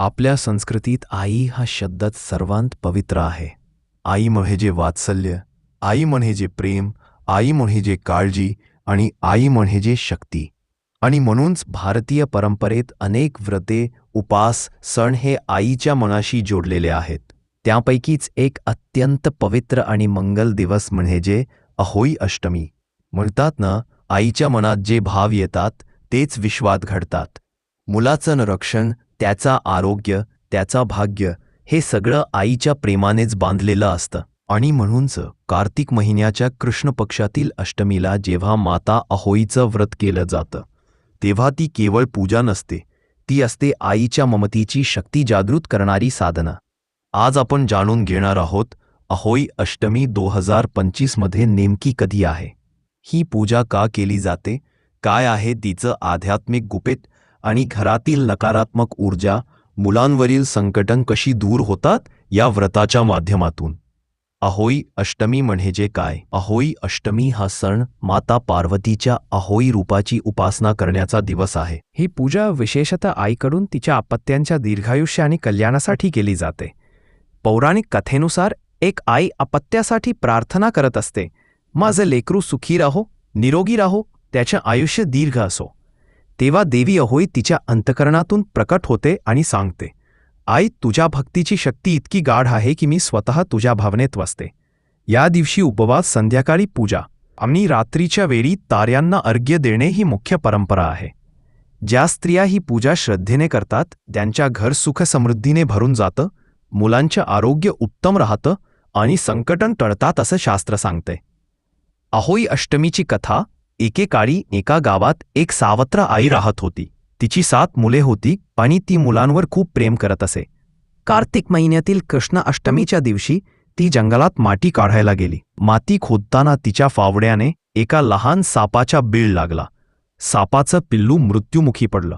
आपल्या संस्कृतीत आई हा शब्दच सर्वांत पवित्र आहे. आई म्हणजे वात्सल्य आई म्हणजे प्रेम आई म्हणजे काळजी आणि आई म्हणजे शक्ती. आणि म्हणूनच भारतीय परंपरेत अनेक व्रते उपास सण हे आईच्या मनाशी जोडलेले आहेत. त्यापैकीच एक अत्यंत पवित्र आणि मंगल दिवस म्हणजे अहोई अष्टमी. म्हणतात ना आईच्या मनात जे भाव येतात तेच विश्वात घडतात. मुलाचं रक्षण त्याचा आरोग्य त्याचा भाग्य हे सगळं आईच्या प्रेमानेच बांधलेलं असतं. आणि म्हणूनच कार्तिक महिन्याच्या कृष्ण पक्षातील अष्टमीला जेव्हा माता अहोईचं व्रत केलं जातं तेव्हा ती केवळ पूजा नसते ती असते आईच्या ममतीची शक्ती जागृत करणारी साधना. आज आपण जाणून घेणार आहोत अहोई अष्टमी दो हजार पंचवीसमध्ये नेमकी कधी आहे? ही पूजा का केली जाते? काय आहे तिचं आध्यात्मिक गुपित? आणि घरातील नकारात्मक ऊर्जा मुलांवरील संकटं कशी दूर होतात या व्रताच्या माध्यमातून. अहोई अष्टमी म्हणजे काय? अहोई अष्टमी हा सण माता पार्वतीच्या अहोई रूपाची उपासना करण्याचा दिवस आहे. ही पूजा विशेषतः आईकडून तिच्या अपत्यांच्या दीर्घायुष्य आणि कल्याणासाठी केली जाते. पौराणिक कथेनुसार एक आई अपत्यासाठी प्रार्थना करत असते. माझं लेकरू सुखी राहो निरोगी राहो त्याचे आयुष्य दीर्घ असो. तेव्हा देवी अहोई तिच्या अंतकरणातून प्रकट होते आणि सांगते आई तुझ्या भक्तीची शक्ती इतकी गाढ आहे की मी स्वतः तुझ्या भावनेत वसते. या दिवशी उपवास संध्याकाळी पूजा. आम्ही रात्रीच्या वेळी ताऱ्यांना अर्घ्य देणे ही मुख्य परंपरा आहे. ज्या स्त्रिया ही पूजा श्रद्धेने करतात त्यांच्या घर सुखसमृद्धीने भरून जातं मुलांचं आरोग्य उत्तम राहतं आणि संकटन टळतात असं शास्त्र सांगते. अहोई अष्टमीची कथा एकेकाळी एका गावात एक सावत्र आई राहत होती. तिची सात मुले होती आणि ती मुलांवर खूप प्रेम करत असे. कार्तिक महिन्यातील कृष्ण अष्टमीच्या दिवशी ती जंगलात माती काढायला गेली. माती खोदताना तिच्या फावड्याने एका लहान सापाचा बीळ लागला. सापाचं पिल्लू मृत्युमुखी पडलं.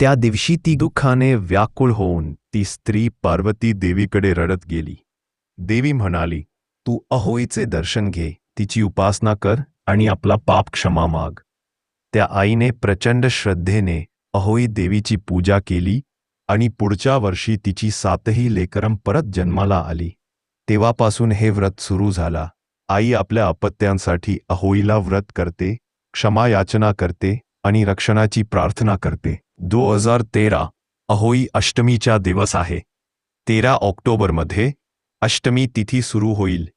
त्या दिवशी ती दुःखाने व्याकुळ होऊन ती स्त्री पार्वती देवीकडे रडत गेली. देवी म्हणाली तू अहोईचे दर्शन घे. तिची उपासना कर. आणि आपला पाप क्षमा माग. त्या आईने प्रचंड श्रद्धेने अहोई देवीची पूजा केली आणि पुढच्या वर्षी तिची सातही लेकरम परत जन्माला आली. तेव्हापासून हे व्रत सुरू झाला. आई आपल्या अपत्यांसाठी अहोईला व्रत करते क्षमा याचना करते आणि रक्षणाची प्रार्थना करते. दो हजार तेरा अहोई अष्टमीचा दिवस आहे. तेरा ऑक्टोबरमध्ये अष्टमी तिथी सुरू होईल.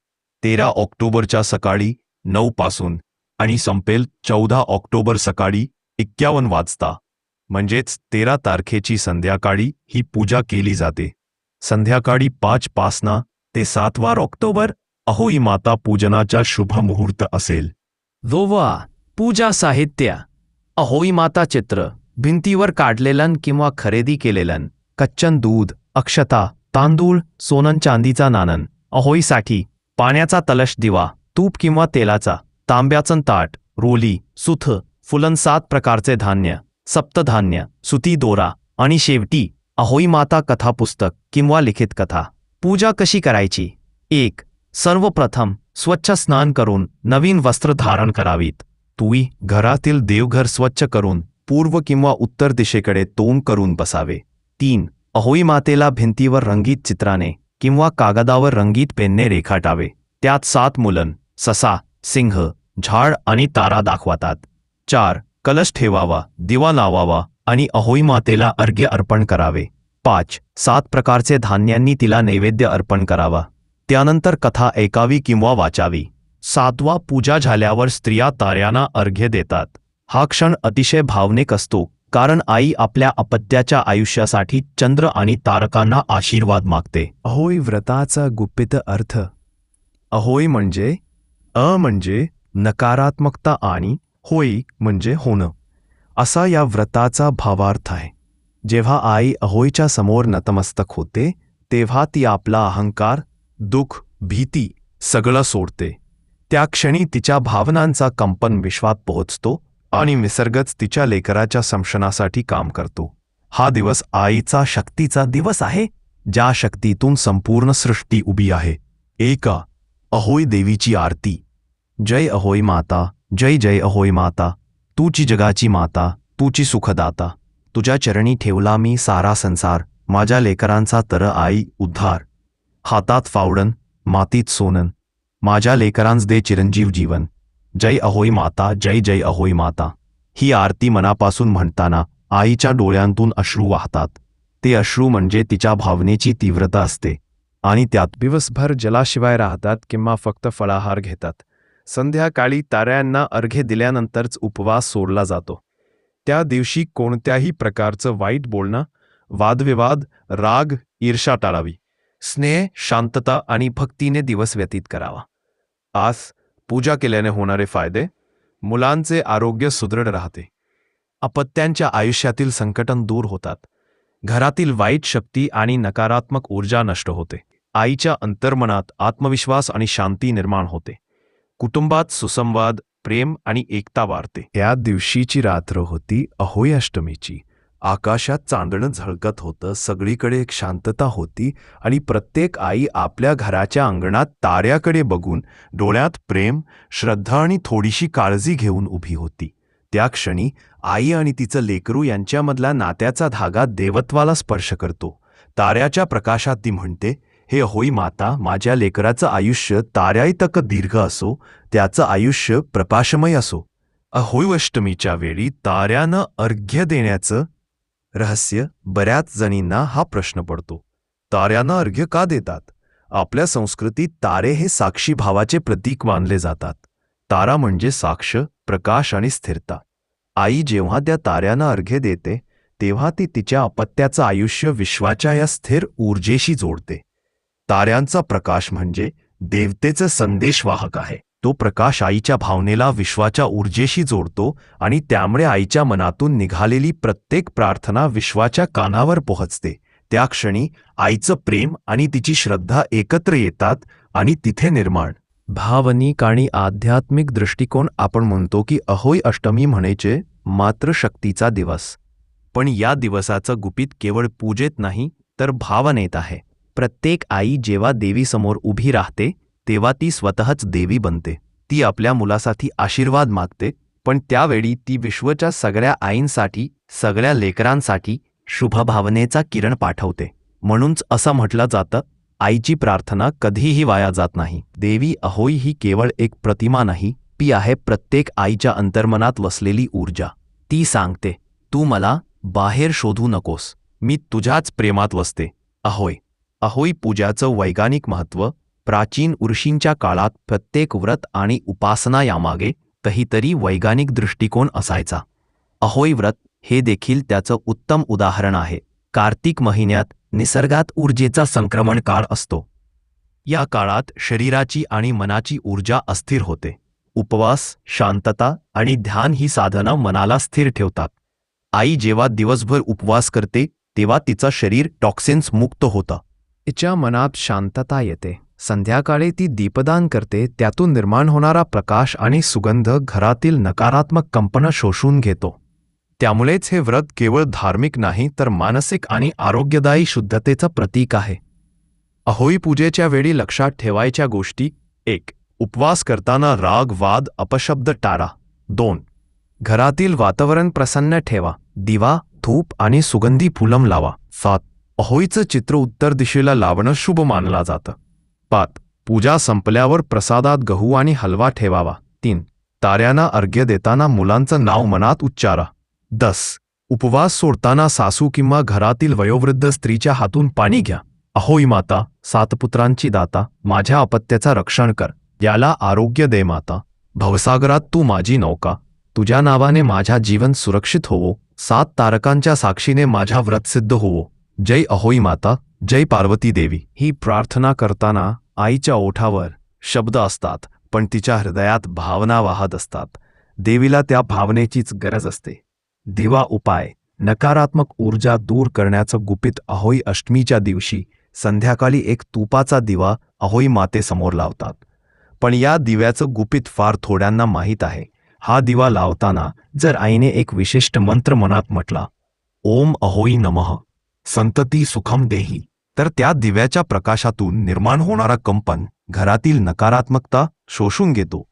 तेरा ऑक्टोबरच्या सकाळी नऊ पासून आणि संपेल चौदा ऑक्टोबर सकाळी एक्क्यावन्न वाजता. म्हणजेच तेरा तारखेची संध्याकाळी ही पूजा केली जाते. संध्याकाळी पाच पासना ते सातवार ऑक्टोबर अहोई माता पूजनाचा शुभ मुहूर्त असेल. दोवा पूजा साहित्य. अहोई माता चित्र भिंतीवर काढलेलं किंवा खरेदी केलेलं कच्चन दूध अक्षता तांदूळ सोनन चांदीचा नानन अहोईसाठी पाण्याचा तलश दिवा. तूप किंवा तेलाचा तांब्याचं ताट रोली सुथ फुलन सात प्रकारचे धान्य सप्तधान्य सुती दोरा आणि शेवटी अहोई माता कथा पुस्तक किंवा लिखित कथा पूजा कशी करायची? एक सर्वप्रथम स्वच्छ स्नान करून नवीन वस्त्र धारण करावीत. तुई घरातील देवघर स्वच्छ करून पूर्व किंवा उत्तर दिशेकडे तोंड करून बसावे. तीन अहोई मातेला भिंतीवर रंगीत चित्राने किंवा कागदावर रंगीत पेनने रेखाटावे. त्यात सात मुलन ससा सिंह झाड आणि तारा दाखवतात. चार कलश ठेवावा दिवा लावावा आणि अहोई मातेला अर्घ्य अर्पण करावे. पाच सात प्रकारचे धान्यांनी तिला नैवेद्य अर्पण करावा. त्यानंतर कथा ऐकावी किंवा वाचावी. सातवा पूजा झाल्यावर स्त्रिया ताऱ्यांना अर्घ्य देतात. हा क्षण अतिशय भावनिक असतो कारण आई आपल्या अपत्याच्या आयुष्यासाठी चंद्र आणि तारकांना आशीर्वाद मागते. अहोई व्रताचा गुप्पित अर्थ. अहोई म्हणजे अ म्हणजे नकारात्मकता आणि होई म्हणजे होणं. असा या व्रताचा भावार्थ आहे. जेव्हा आई अहोईच्या समोर नतमस्तक होते तेव्हा ती आपला अहंकार दुःख भीती सगळं सोडते. त्या क्षणी तिच्या भावनांचा कंपन विश्वात पोहोचतो आणि निसर्गच तिच्या लेकराच्या संशनासाठी काम करतो. हा दिवस आईचा शक्तीचा दिवस आहे ज्या शक्तीतून संपूर्ण सृष्टी उभी आहे. एका अहोई देवीची आरती. जय अहोई माता जय जय अहोई माता तूची जगाची माता तूची सुखदाता तुझ्या चरणी ठेवला मी सारा संसार माझ्या लेकरांचा तर आई उद्धार. हातात फावडन मातीत सोनन माझ्या लेकरांस दे चिरंजीव जीवन. जय अहोई माता जय जय अहोई माता. ही आरती मनापासून म्हणताना आईच्या डोळ्यांतून अश्रू वाहतात. ते अश्रू म्हणजे तिच्या भावनेची तीव्रता असते आणि त्यात दिवसभर जलाशिवाय राहतात किंवा फक्त फळाहार घेतात. संध्याकाळी ताऱ्यांना अर्घ्य दिल्यानंतरच उपवास सोडला जातो. त्या दिवशी कोणत्याही प्रकारचं वाईट बोलणं वादविवाद राग ईर्षा टाळावी. स्नेह शांतता आणि भक्तीने दिवस व्यतीत करावा. आज पूजा केल्याने होणारे फायदे मुलांचे आरोग्य सुदृढ राहते. अपत्यांच्या आयुष्यातील संकटन दूर होतात. घरातील वाईट शक्ती आणि नकारात्मक ऊर्जा नष्ट होते. आईच्या अंतर्मनात आत्मविश्वास आणि शांती निर्माण होते. कुटुंबात सुसंवाद प्रेम आणि एकता वाढते. या दिवशीची रात्र होती अहोयाष्टमीची. आकाशात चांदणं झळकत होतं सगळीकडे एक शांतता होती आणि प्रत्येक आई आपल्या घराच्या अंगणात ताऱ्याकडे बघून डोळ्यात प्रेम श्रद्धा आणि थोडीशी काळजी घेऊन उभी होती. त्या क्षणी आई आणि तिचं लेकरू यांच्यामधला नात्याचा धागा देवत्वाला स्पर्श करतो. ताऱ्याच्या प्रकाशात ती म्हणते हे होई माता माझ्या लेकराचं आयुष्य ताऱ्याइतक दीर्घ असो त्याचं आयुष्य प्रकाशमय असो. अहोईवष्टमीच्या वेळी ताऱ्यानं अर्घ्य देण्याचं रहस्य बऱ्याच जणींना हा प्रश्न पडतो. ताऱ्यांना अर्घ्य का देतात? आपल्या संस्कृतीत तारे हे साक्षी भावाचे प्रतीक मानले जातात. तारा म्हणजे साक्ष प्रकाश आणि स्थिरता. आई जेव्हा त्या ताऱ्यांना अर्घ्य देते तेव्हा ती तिच्या अपत्याचं आयुष्य विश्वाच्या या स्थिर ऊर्जेशी जोडते. ताऱ्यांचा प्रकाश म्हणजे देवतेचं संदेशवाहक आहे. तो प्रकाश आईच्या भावनेला विश्वाच्या ऊर्जेशी जोडतो आणि त्यामुळे आईच्या मनातून निघालेली प्रत्येक प्रार्थना विश्वाच्या कानावर पोहोचते. त्या क्षणी आईचं प्रेम आणि तिची श्रद्धा एकत्र येतात आणि तिथे निर्माण. भावनिक आणि आध्यात्मिक दृष्टिकोन आपण म्हणतो की अहोय अष्टमी म्हणायचे मात्र शक्तीचा दिवस. पण या दिवसाचं गुपित केवळ पूजेत नाही तर भावनेत आहे. प्रत्येक आई जेव्हा देवीसमोर उभी राहते तेव्हा ती स्वतःच देवी बनते. ती आपल्या मुलासाठी आशीर्वाद मागते पण त्यावेळी ती विश्वच्या सगळ्या आईंसाठी सगळ्या लेकरांसाठी शुभभावनेचा किरण पाठवते. म्हणूनच असं म्हटलं जातं आईची प्रार्थना कधीही वाया जात नाही. देवी अहोई ही केवळ एक प्रतिमा नाही ती आहे प्रत्येक आईच्या अंतर्मनात वसलेली ऊर्जा. ती सांगते तू मला बाहेर शोधू नकोस मी तुझ्याच प्रेमात वसते. अहोय अहोई पूजाचं वैज्ञानिक महत्त्व प्राचीन ऋषींच्या काळात प्रत्येक व्रत आणि उपासना यामागे काहीतरी वैज्ञानिक दृष्टिकोन असायचा. अहोई व्रत हे देखील त्याचं उत्तम उदाहरण आहे. कार्तिक महिन्यात निसर्गात ऊर्जेचा संक्रमण काळ असतो. या काळात शरीराची आणि मनाची ऊर्जा अस्थिर होते. उपवास शांतता आणि ध्यान ही साधनं मनाला स्थिर ठेवतात. आई जेव्हा दिवसभर उपवास करते तेव्हा तिचं शरीर टॉक्सिन्स मुक्त होतं. तिच्या मनात शांतता येते. संध्याकाळी ती दीपदान करते त्यातून निर्माण होणारा प्रकाश आणि सुगंध घरातील नकारात्मक कंपनं शोषून घेतो. त्यामुळेच हे व्रत केवळ धार्मिक नाही तर मानसिक आणि आरोग्यदायी शुद्धतेचं प्रतीक आहे. अहोई पूजेच्या वेळी लक्षात ठेवायच्या गोष्टी. एक उपवास करताना राग वाद अपशब्द टाळा. दोन घरातील वातावरण प्रसन्न ठेवा. दिवा धूप आणि सुगंधी फुलम लावा. सात अहोईचं चित्र उत्तर दिशेला लावणं शुभ मानला जातं. पाच. पूजा संपल्यावर प्रसादात गहू आणि हलवा ठेवावा. तीन. ताऱ्यांना अर्घ्य देताना मुलांचं नाव मनात उच्चारा. दस. उपवास सोडताना सासू किंवा घरातील वयोवृद्ध स्त्रीच्या हातून पाणी घ्या. अहोई माता सातपुत्रांची दाता माझ्या अपत्याचा रक्षण कर. याला आरोग्य दे माता. भवसागरात तू माझी नौका. तुझ्या नावाने माझ्या जीवन सुरक्षित होवो. सात तारकांच्या साक्षीने माझ्या व्रत सिद्ध होवो. जय अहोई माता जय पार्वती देवी. ही प्रार्थना करताना आईच्या ओठावर शब्द असतात पण तिच्या हृदयात भावना वाहत असतात. देवीला त्या भावनेचीच गरज असते. दिवा उपाय नकारात्मक ऊर्जा दूर करण्याचं गुपित अहोई अष्टमीच्या दिवशी संध्याकाळी एक तुपाचा दिवा अहोई मातेसमोर लावतात. पण या दिव्याचं गुपित फार थोड्यांना माहीत आहे. हा दिवा लावताना जर आईने एक विशिष्ट मंत्र मनात म्हटला ओम अहोई नमः. संतती सुखम देही. तर त्या दिव्याच्या प्रकाशातून निर्माण होणारा कंपन घरातील नकारात्मकता शोषून घेतो.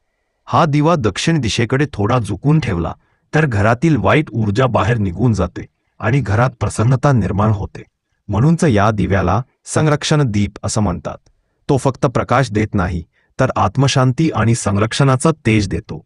हा दिवा दक्षिण दिशेकडे थोडा झुकून ठेवला तर घरातील वाईट ऊर्जा बाहेर निघून जाते आणि घरात प्रसन्नता निर्माण होते. म्हणूनच या दिव्याला संरक्षण दीप असं म्हणतात. तो फक्त प्रकाश देत नाही तर आत्मशांती आणि संरक्षणाचं तेज देतो.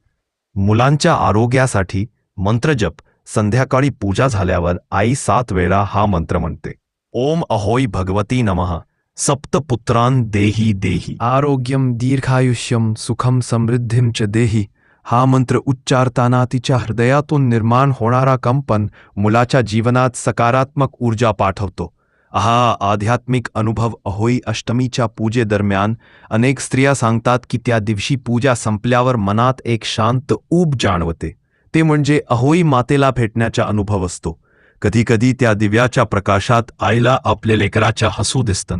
मुलांच्या आरोग्यासाठी मंत्रजप संध्याकाळी पूजा झाल्यावर आई सात वेळा हा मंत्र म्हणते. ओम अहोई भगवती नमः. सप्तपुत्रान देही देही. आरोग्यम दीर्घायुष्यम सुखम समृद्धीम च देही. हा मंत्र उच्चारताना तिच्या हृदयातून निर्माण होणारा कंपन मुलाच्या जीवनात सकारात्मक ऊर्जा पाठवतो. हा आध्यात्मिक अनुभव अहोई अष्टमीच्या पूजेदरम्यान अनेक स्त्रिया सांगतात की त्या दिवशी पूजा संपल्यावर मनात एक शांत ऊब जाणवते. ते म्हणजे अहोई मातेला भेटण्याचा अनुभव असतो. कधीकधी त्या दिव्याच्या प्रकाशात आईला आपल्या लेकराच्या हसू दिसतं.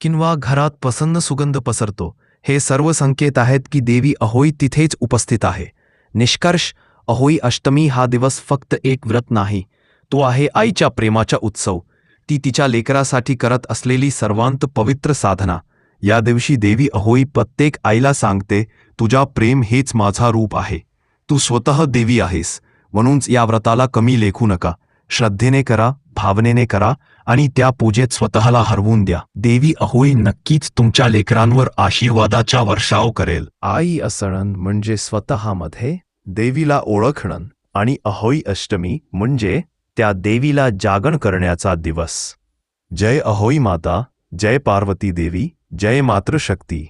किंवा घरात प्रसन्न सुगंध पसरतो. हे सर्व संकेत आहेत की देवी अहोई तिथेच उपस्थित आहे. निष्कर्ष अहोई अष्टमी हा दिवस फक्त एक व्रत नाही. तो आहे आईच्या प्रेमाचा उत्सव. ती तिच्या लेकरासाठी करत असलेली सर्वांत पवित्र साधना. या दिवशी देवी अहोई प्रत्येक आईला सांगते तुझा प्रेम हेच माझा रूप आहे. तू स्वतः देवी आहेस म्हणूनच या व्रताला कमी लेखू नका. श्रद्धेने करा भावनेने करा आणि त्या पूजेत स्वतःला हरवून द्या. देवी अहोई नक्कीच तुमच्या लेकरांवर आशीर्वादाचा वर्षाव करेल. आई असणन म्हणजे स्वतःमध्ये देवीला ओळखणं आणि अहोई अष्टमी म्हणजे त्या देवीला जागरण करण्याचा दिवस. जय अहोई माता जय पार्वती देवी जय मातृशक्ती.